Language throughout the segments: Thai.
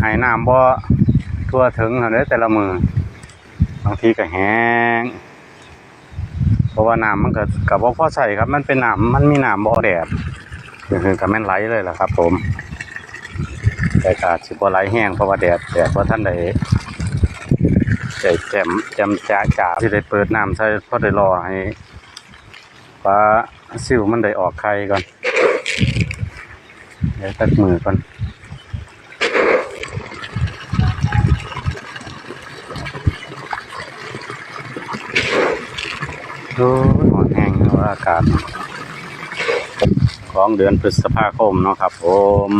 ให้น้ำบ่ทั่วถึงเท่านี้แต่ละมือบางทีก็แห้งเพราะว่าน้ำมันก็กับว่าพอใส่ครับ มันเป็นน้ำมันมีน้ำบ่อแดดคือกับแม่นไหลเลยล่ะครับ ผมแต่กาสิบ่ไหลแห้งเพราะว่าแดดแดดว่าะท่านใดใจแจ่มแจ่มจ้าจ้าที่ได้เปิดน้ำใส่พอได้รอให้ปลาซิวมันได้ออกไข่ก่อนเดี๋ยวตัดมือก่อน ดูหอนแห้งเนอะอากาศ ของเดือนพฤษภาคมเนาะครับผม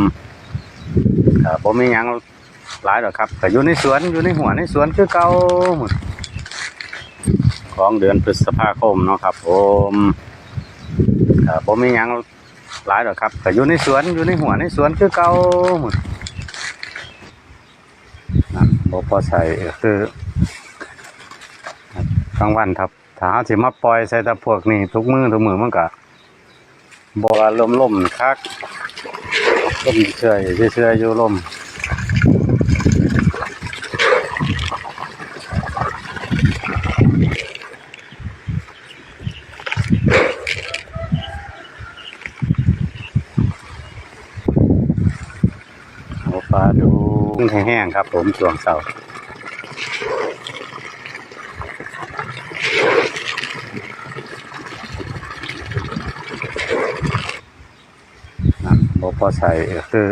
ครับผมมียังหลายหรอกครับแต่อยู่ในสวนอยู่ในหัวในสวนคือเก่าของเดือนพฤษภาคมเนาะครับผมครับผมมียังหลายหรอกครับแต่อยู่ในสวนอยู่ในหัวในสวนคือเก่าหมดนั่นบ่พอใส่คือกลางวันครับ ถ้าเราสิมาปล่อยใส่ตะพวกนี้ทุกมือทุกมือมันก็บ่ว่าลมลมคักลมเฉยเฉยๆอยู่ลมเอาปลาดูแห้งครับผมช่วงเสาร์ พอใส่คือ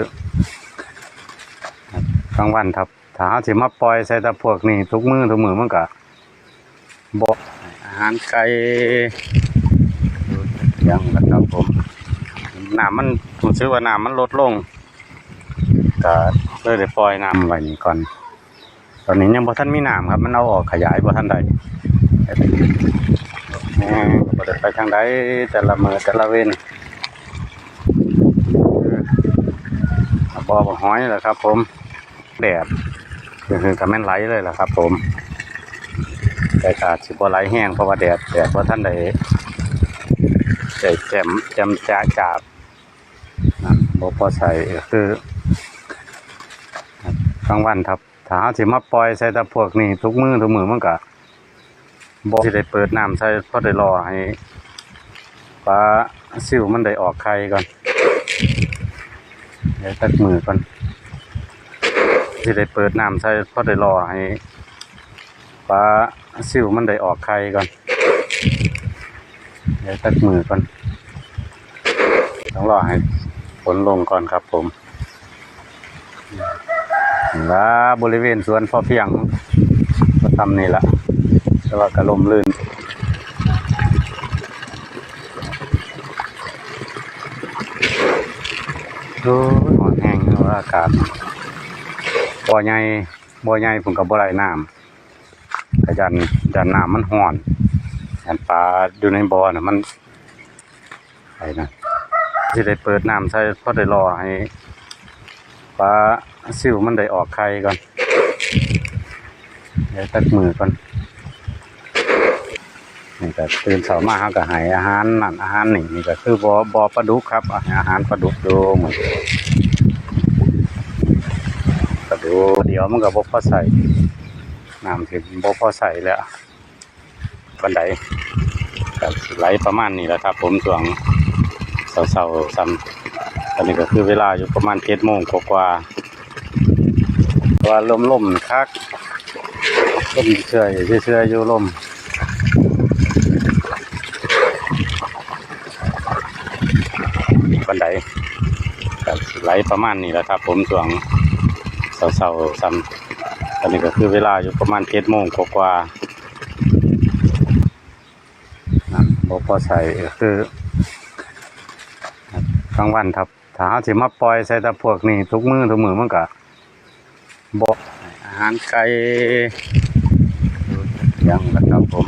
กลางวันครับถ้าเราสิมาปล่อยใส่ตะพวกนี้ทุกมือทุกมือมันก็บ่อาหารไก่ยังนะครับผมน้ำมันผมซื้อว่าน้ำมันลดลงก็เลยได้ปล่อยน้ำไว้นี่ก่อน ตอนนี้ยังบ่ทันมีน้ำครับ มันเอาออกขยายบ่ทันได้แหม่บ่ได้ไปทางใดแต่ละมือแต่ละเว้น บอบห้อยแหละครับ ผมแดดคือคือกับแม่นไหลเลยแหละครับ ผมแต่กาดสิบ่ไหลแห้งเพราะว่าแดดแดดว่าะท่านใดใจแจมแจมจ้าจาบนะบ่พอใส่คือกลางวันครับถ้าเราสิมาปล่อยใส่ตะพวกนี้ทุกมือทุกมือมันก็บ่ที่ได้เปิดน้ำใส่พอได้รอให้ปลาซิวมันได้ออกไข่ก่อน ดี๋ยวตัดมือก่อนที่ได้เปิดน้ำใส่พอได้รอให้ปลาซิวมันได้ออกไข่ก่อน เดี๋ยวตัดมือก่อน ต้องรอให้ฝนลงก่อนครับผมแล้วบริเวณสวนพอเพียงก็ทำนี่ละแต่ว่ากระลมลื่น ดูหอนแห้งเนอะอากาศบ่อใหญ่บ่อใหญ่ผมกับบ่อไรน้ำกระยันยันน้ำมันห่อนยันปลาอยู่ในบ่อน่ะมันไอ้นะที่ได้เปิดน้ำใส่พอได้รอให้ปลาซิวมันได้ออกไข่ก่อนเดี๋ยวตัดมือก่อน นี่ก็ตื่นเช้ามาเขาก็ให้อาหารนั่นอาหารนี่นี่ก็คือบอบอปลาดุกครับอาหารปลาดุกดูเหมือนปลาดุกเดี๋ยวมันก็บ่พอใส่น้ำถึงบ่พอใส่แล้วบันไดก็ไหลประมาณนี้แหละครับ ผมช่วงเช้าๆซ้ำตอนนี้ก็คือเวลาอยู่ประมาณเจ็ดโมงกว่าๆว่าว่าลมลมคักลมเฉยเฉยอยู่ลมันไดไหลประมาณนี้แหละครับ ผมช่วงเสาๆซ้ำตอนนี้ก็คือเวลาอยู่ประมาณเจ็ดโมงกว่าๆนะบ่พอใส่คือกลางวันครับถ้าเราสิมาปล่อยใส่ตะพวกนี้ทุกมือทุกมือมันก็บ่อาหารไก่ยังนะครับผม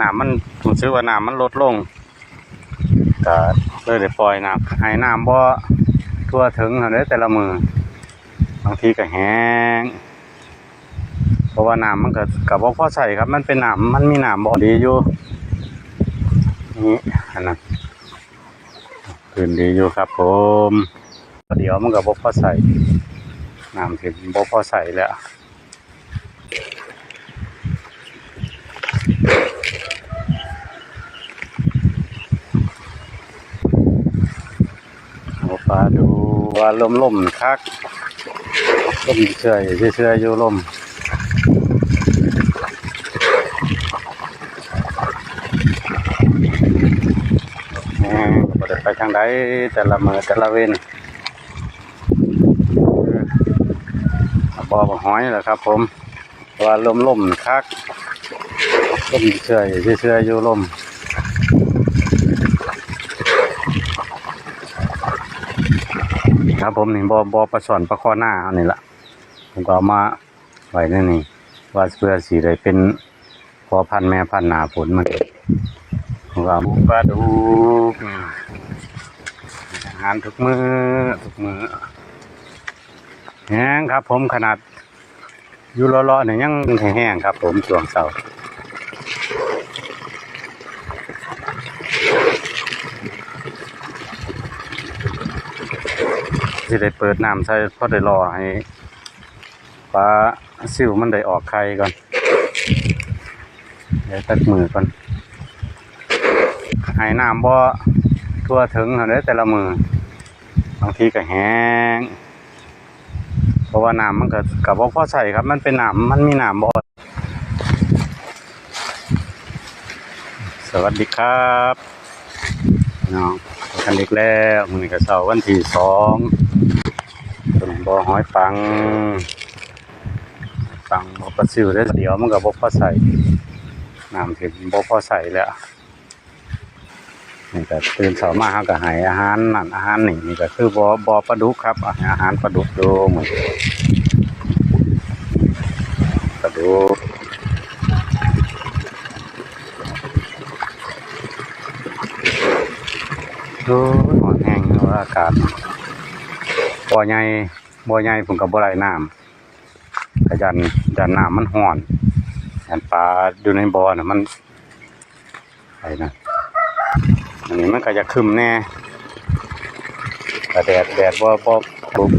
น้ำมันผมซื้อว่าน้ำมันลดลงก็ เลยได้ปล่อยน้ำให้น้ำบ่ทั่วถึงเท่านี้แต่ละมือบางทีก็แห้งเพราะว่าน้ำมันก็กับว่าพอใส่ครับ มันเป็นน้ำมันมีน้ำบ่ดีอยู่นี่อันนั้นคืนดีอยู่ครับผมเดี๋ยวมันก็บ่พอใส่น้ำสิบ่พอใส่แล้วาปลาดูว่าลมลมคักลมเชื่อยเชื่อยอยู่ลมแหม่บ่ไปทางใดแต่ละมือแต่ละเวนบอหอยแหละครับผม ว่าลมลมคักลมเชื่อยเชื่อยอยู่ลม ครับผมนี่บอบอปลาช่อนปลาคอหน้าอันนี้ละผมก็เอามาไว้นี่นี่ว่าเพื่อสีได้เป็นพอพันแม่พันหนาผลมันผมก็เอาปลาดูกอาหารทุกมือทุกมือแห้งครับผมขนาดอยู่รอๆเนี่ยยังแห้งครับผมช่วงเสาร์ ที่ได้เปิดน้ำใส่พอได้รอให้ปลาซิวมันได้ออกไข่ก่อน เดี๋ยวตัดมือก่อนให้น้ำบ่ทั่วถึงเท่านี้แต่ละมือบางทีก็แห้งเพราะว่าน้ำมันก็กับว่าพอใส่ครับ มันเป็นน้ำมันมีน้ำบ่สวัสดีครับน้องกันอีกแล้วมันก็เสาร์วันที่สอง บ่อหอยปังปังบ่ปลาซิวได้เดี๋ยวมันก็บ่พอใส่น้ำถึงบ่พอใส่แล้วนี่ก็ตื่นเช้ามาเขาก็ให้อาหารนั่นอาหารนี่นี่ก็คือบ่อบ่อปลาดุกครับอาหารปลาดุกดูเหมือนกระดูกดูหอนแห้งอะอากาศบ่อใหญ่ บ่อใหญ่ผมกับบ่อไรน้ำกระยันยันน้ำมันห่อนยันปลาอยู่ในบ่อน่ะมันไอ้นะอันนี้มันก็จะคึมแน่แต่แดดแดดบ่บ่บุบ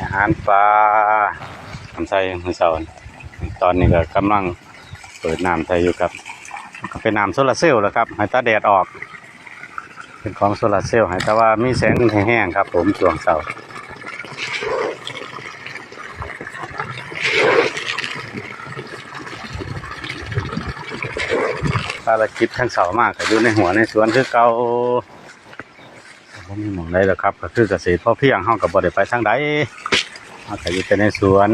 อาหารปลาน้ำใส่มือเสาตอนนี้ก็กำลังเปิดน้ำใส่อยู่ครับก็เป็นน้ำโซลาร์เซลล์แหล้วครับให้ตาแดดออก เป็นของโซลาร์เซลล์แต่ว่ามีแสงแห้งครับ ผมช่วงเสาร์ภารกิจทั้งเสาร์มากก็อยู่ในหัวในสวนคือเกาผมมีหมองได้แล้วครับ ก็คือเกษตรพอเพียงเฮากับบ่ได้ไปทางใดอาศัยอยู่แต่ในสวน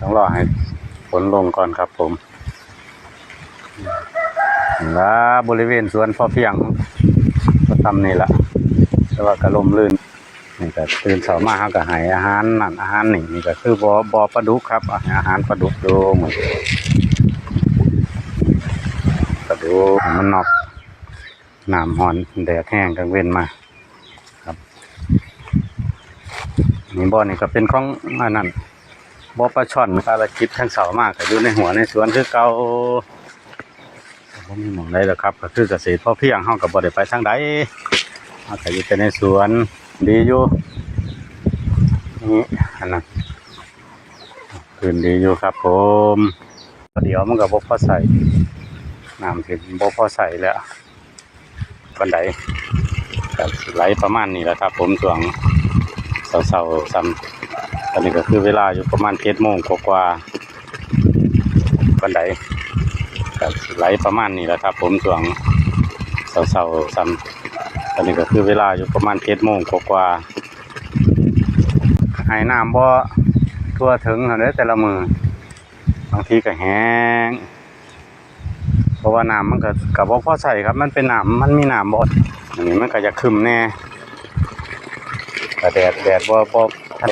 ต้องรอให้ฝนลงก่อนครับผมแล้วบริเวณสวนพอเพียง ทำนี่แหละแต่ว่าก็ลมลื่นนี่ก็ตื่นเช้ามาเขาก็ให้อาหารนั่นอาหารนี่นี่ก็คือบอบอปลาดุกครับอาหารปลาดุกดูเหมือนปลาดุกมันนอกน้ำหอนแดดแห้งกลางเว้นมาครับนี่บ่อนี่ก็เป็นของอันนั้นบ่อปลาช่อนภารกิจทั้งเสามากก็อยู่ในหัวในสวนคือเก่า ผมมีหมองได้แล้วครับ ก็คือเกษตรพอเพียงเฮากับบ่ได้ไปทางใดเฮาก็อยู่แต่ในสวนดีอยู่นี่อันนั้นคืนดีอยู่ครับ ผมเดี๋ยวมันก็บ่พอใส่น้ำถึงบ่พอใส่แล้วบันไดก็สิไหลประมาณนี้แหละครับ ผมช่วงเศร้าๆซ้ำตอนนี้ก็คือเวลาอยู่ประมาณเจ็ดโมงกว่าๆบันได ก็ไหลประมาณนี้แหละครับ ผมช่วงเศร้าๆซ้ำตอนนี้ก็คือเวลาอยู่ประมาณเจ็ดโมงกว่าๆให้น้ำบ่ทั่วถึงเท่านี้แต่ละมือบางทีก็แห้งเพราะว่าน้ำมันก็กับว่าพอใส่ครับมันเป็นน้ำมันมีน้ำบ่อันนี้มันก็จะคึมแน่แต่แดดแดดบ่บ่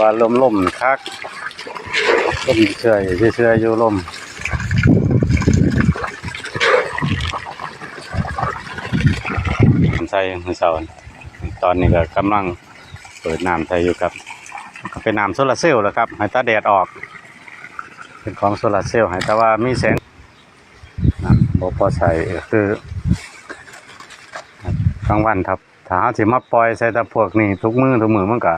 ว่าลมลมคักลมเชื่อยเชื่อยอยู่ลมน้ำ ใส่มือเสาตอนนี้ก็กำลังเปิดน้ำใส่อยู่ครับก็เป็นน้ำโซลาร์เซลล์แล้วครับให้ตาแดดออก เป็นของโซลาร์เซลล์ให้แต่ว่ามีแสงน้ำบ่พอใส่คือกลางวันครับถ้าเขาสิมาปล่อยใส่ตะพวกนี่ทุกมือทุกมือมันก็